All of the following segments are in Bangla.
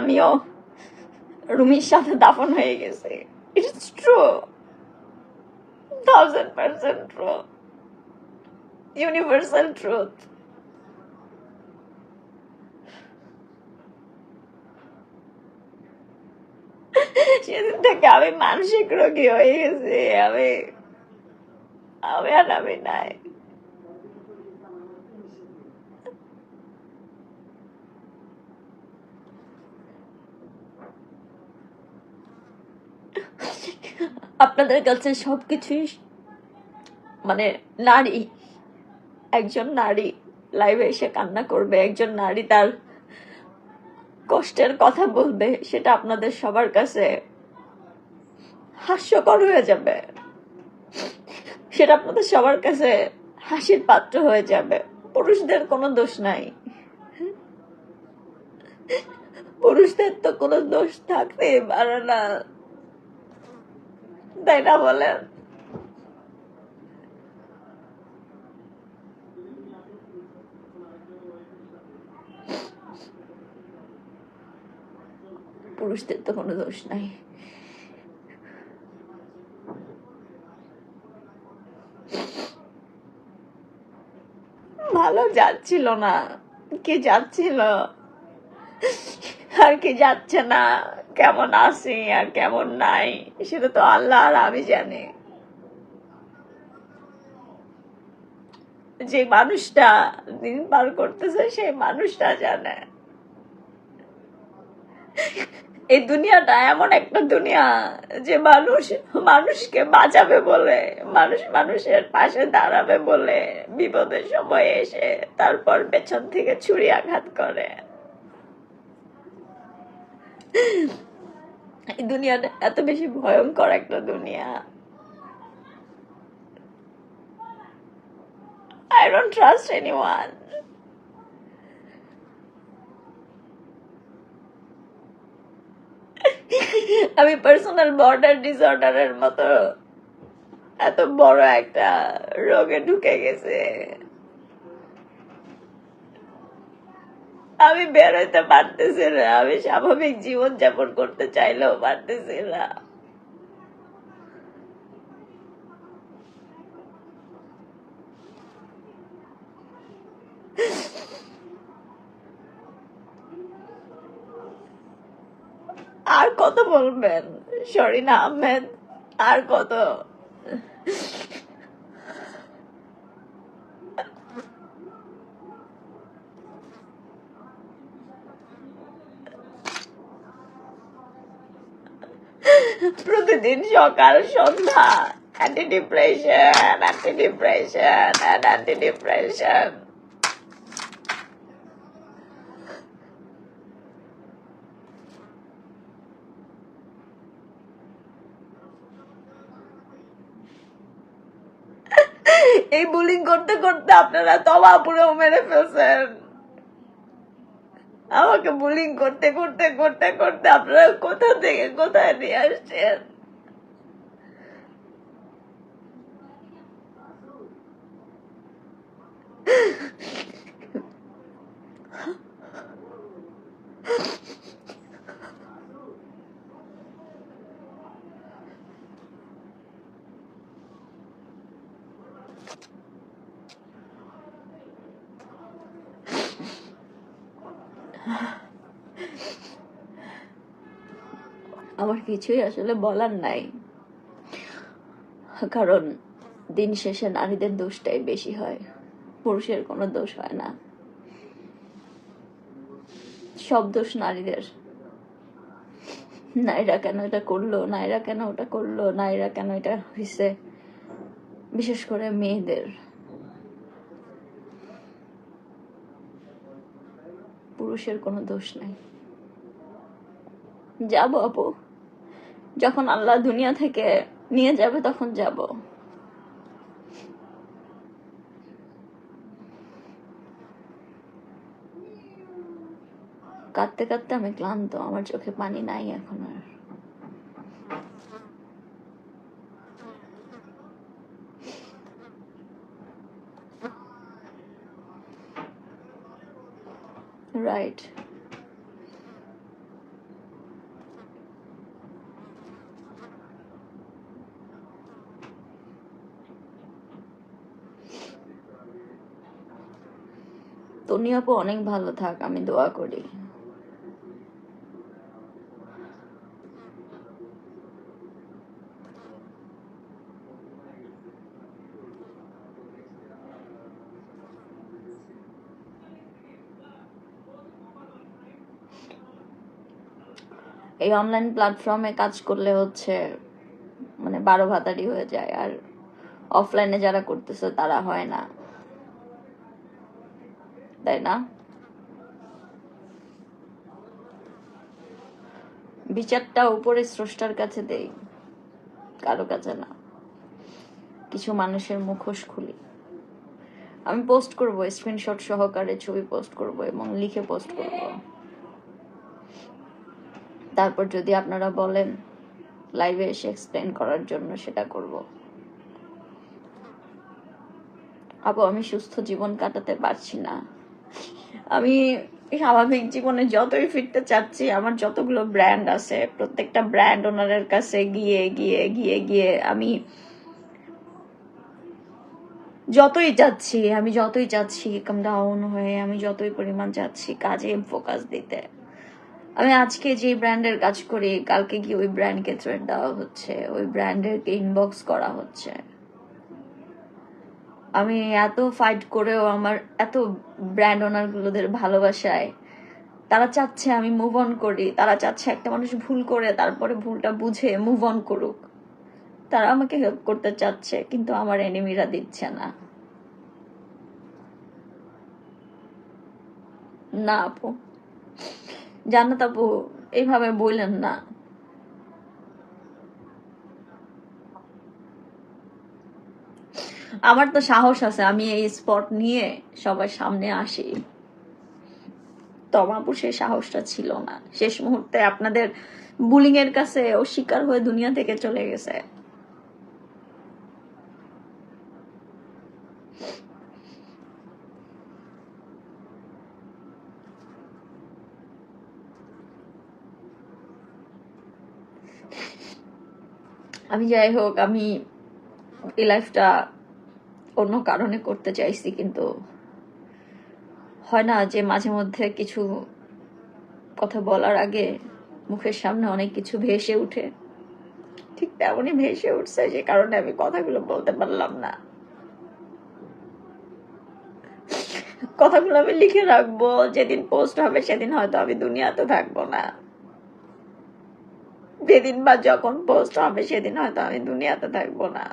আমিও রুমির সাথে দাফন হয়ে গেছি। It's true thousand percent true universal truth সেদিন থেকে আমি মানসিক রোগী হয়ে গেছি। আমি আমি আর আমি নাই। আপনাদের কাছে সবকিছুই মানে নারী। একজন নারী লাইভে এসে কান্না করবে, একজন নারী তার কষ্টের কথা বলবে, সেটা আপনাদের সবার কাছে হাস্যকর হয়ে যাবে। সেটা আপনাদের সবার কাছে হাসির পাত্র হয়ে যাবে। পুরুষদের কোনো দোষ নাই। পুরুষদের তো কোনো দোষ থাকতেই পারে না। তাই না বলেন? পুরুষদের তো কোনো দোষ নাই। ভালো যাচ্ছিল না। কে যাচ্ছিল? আর কি যাচ্ছে না, কেমন আছি আর কেমন নাই, সেটা তো আল্লাহ আর আমি জানি। যে মানুষটা দিন পার করতেছে, সেই মানুষটা জানে। এই দুনিয়াটা এমন একটা দুনিয়া যে মানুষ, মানুষকে বাঁচাবে বলে, মানুষ মানুষের পাশে দাঁড়াবে বলে বিপদের সময় এসে তারপর পেছন থেকে ছুরি আঘাত করে। এই দুনিয়াটা এত বেশি ভয়ঙ্কর একটা দুনিয়া. আমি পার্সোনাল বর্ডার ডিসঅর্ডারের মতো এত বড় একটা রোগে ঢুকে গেছে আমি বেরোতে পারতেছি না। আমি স্বাভাবিক জীবন যাপন করতে চাইলেও পারতেছি না। আর কত বলবেন? শরীনা আহমেদ। আর কত? প্রতিদিন সকাল, সন্ধ্যা। Anti depression anti depression anti depression এই বুলিং করতে করতে আপনারা তবা পুরো মেরে ফেলছেন। আমাকে বুলিং করতে করতে করতে করতে আপনারা কোথা থেকে কোথায় নিয়ে আসছেন? আমার কিছুই আসলে বলার নাই। কারণ দিন শেষে নারীদের দোষটাই বেশি হয়, পুরুষের কোনো দোষ হয় না। সব দোষ নারীদের। নারীরা কেন এটা করল? নারীরা কেন ওটা করল? নারীরা কেন এটা হয়েছে বিশেষ করে মেয়েদের। পুরুষের কোনো দোষ নাই। যাব আপু। যখন আল্লাহ দুনিয়া থেকে নিয়ে যাবে তখন যাব। কাঁদতে কাঁদতে আমি ক্লান্ত, আমার চোখে পানি নাই এখন আর। right. তনি আপু অনেক ভালো থাক আমি দোয়া করি এই অনলাইন প্ল্যাটফর্মে কাজ করলে হচ্ছে মানে বারো ভাতারি হয়ে যায়। আর অফলাইনে যারা করতেছে তারা হয় না। তাই না? বিচারটা উপরে স্রষ্টার কাছে দেই, কারও কাছে না। কিছু মানুষের মুখোশ খুলি। আমি পোস্ট করব স্ক্রিনশট সহকারে ছবি পোস্ট করব এবং লিখে পোস্ট করব। তারপর যদি আপনারা বলেন লাইভে এসে এক্সপ্লেন করার জন্য সেটা করব। আপু আমি সুস্থ জীবন কাটাতে পারছি না। আমি স্বাভাবিক জীবনে যতই ফিরতে চাচ্ছি, আমার যতগুলো ব্র্যান্ড আছে, প্রত্যেকটা ব্র্যান্ড ওনারের কাছে গিয়ে গিয়ে গিয়ে গিয়ে আমি যতই যাচ্ছি, আমি যতই যাচ্ছি কাম ডাউন হয়ে, আমি যতই পরিমাণ যাচ্ছি, কাজে ফোকাস দিতে। আমি আজকে যে ব্র্যান্ডের কাজ করি, কালকে গিয়ে ওই ব্র্যান্ডকে থ্রেড দেওয়া হচ্ছে, ওই ব্র্যান্ডেরকে ইনবক্স করা হচ্ছে। আমি এত ফাইট করেও আমার এত ব্র্যান্ড ওনারগুলোদের ভালোবাসায়, তারা চাচ্ছে আমি মুভ অন করি, তারা চাচ্ছে একটা মানুষ ভুল করে, তারপরে ভুলটা বুঝে মুভ অন করুক। তারা আমাকে হেল্প করতে চাচ্ছে, কিন্তু আমার এনিমিরা দিচ্ছে না। না, আপু। জান্নাত আপু, এইভাবে বললেন না। আমার তো সাহস আছে, আমি এই স্পট নিয়ে সবার সামনে আসি। তমাপু সে সাহসটা ছিল না। শেষ মুহূর্তে আপনাদের বুলিং এর কাছে অস্বীকার হয়ে দুনিয়া থেকে চলে গেছে। আমি যাই হোক, আমি এই লাইফটা অন্য কারণে করতে চাইছি, কিন্তু হয় না যে মাঝে মধ্যে কিছু কথা বলার আগে মুখের সামনে অনেক কিছু ভেসে উঠে। ঠিক তেমনই ভেসে উঠছে যে কারণে আমি কথাগুলো বলতে পারলাম না। কথাগুলো আমি লিখে রাখব, যেদিন পোস্ট হবে সেদিন হয়তো আমি দুনিয়াতে থাকব না। যেদিন বা যখন পোস্ট হবে, সেদিন হয়তো আমি দুনিয়াতে থাকব না।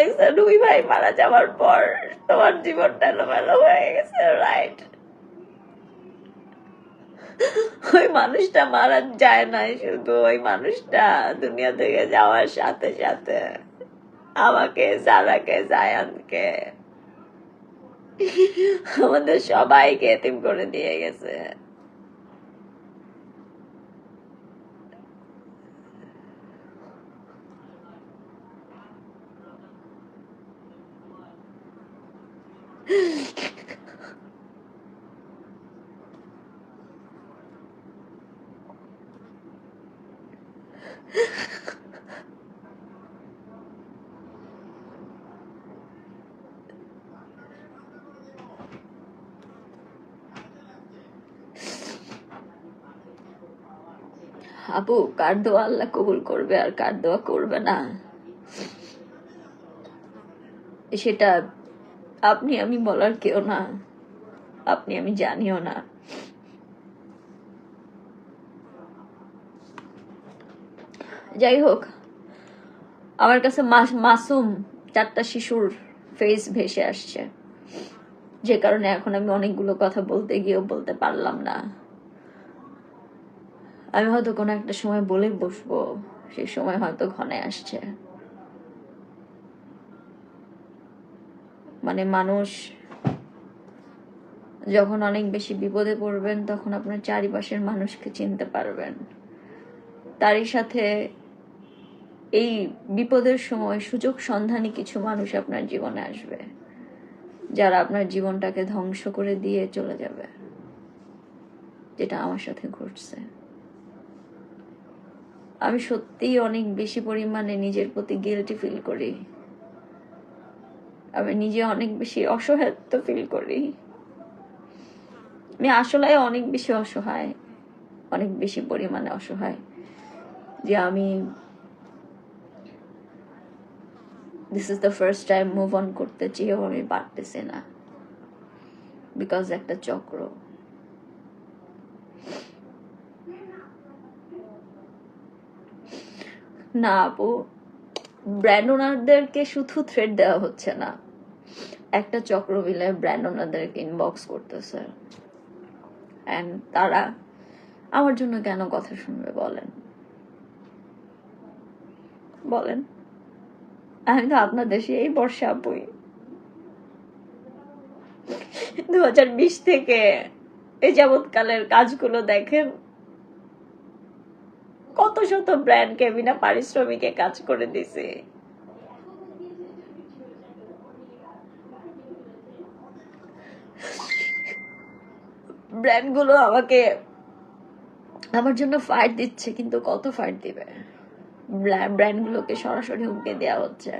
লিখছে, দুই ভাই মারা যাওয়ার পর তোমার জীবনটা এলোমেলো হয়ে গেছে রাইট ওই মানুষটা মারা যায় না শুধু, ওই মানুষটা দুনিয়া থেকে যাওয়ার সাথে সাথে আমাকে, সারাকে, জায়ানকে আমাদের সবাইকে এতিম করে দিয়ে গেছে। আপু কার দোয়া আল্লাহ কবুল করবে আর কার দোয়া করবে না। সেটা আপনি আমি বলার কেউ না, আপনি আমি জানিও না। যাই হোক, আমার কাছে মাস- মাসুম চারটা শিশুর ফেস ভেসে আসছে। যে কারণে এখন আমি অনেকগুলো কথা বলতে গিয়েও বলতে পারলাম না। আমি হয়তো কোনো একটা সময় বলে বসবো, সেই সময় হয়তো ঘনে আসছে। মানে মানুষ যখন অনেক বেশি বিপদে পড়বেন, তখন আপনার চারিপাশের মানুষকে চিনতে পারবেন। তারই সাথে এই বিপদের সময় সুযোগ সন্ধানী কিছু মানুষ আপনার জীবনে আসবে, যারা আপনার জীবনটাকে ধ্বংস করে দিয়ে চলে যাবে, যেটা আমার সাথে ঘটছে। আমি সত্যিই অনেক বেশি পরিমাণে নিজের প্রতি গিলটি ফিল করি। আমি নিজে অনেক বেশি অসহায়ত্ব ফিল করি। আমি আসলে অনেক বেশি অসহায়, অনেক বেশি পরিমাণে অসহায় যে আমি this is the first time move on করতে চেয়েও আমি পারতেছি না। বিকজ একটা চক্র। না, আপু। ব্র্যান্ড ওনারদেরকে শুধু থ্রেড দেওয়া হচ্ছে না। একটা চক্র মিলে ব্র্যান্ড ওনারদেরকে ইনবক্স করতেছে তারা আমার জন্য কেন কথা শুনবে বলেন? বলেন। আমি তো আপনাদের এই বর্ষা আপুই দু হাজার বিশ থেকে এই যাবৎকালের কাজগুলো দেখেন। কত শত ব্র্যান্ডকে বিনা পারিশ্রমিকে কাজ করে দিছে। ব্র্যান্ডগুলো আমাকে আমার জন্য ফাইট দিচ্ছে, কিন্তু কত ফাইট দিবে? ব্র্যান্ডগুলোকে সরাসরি হুমকে দেওয়া হচ্ছে।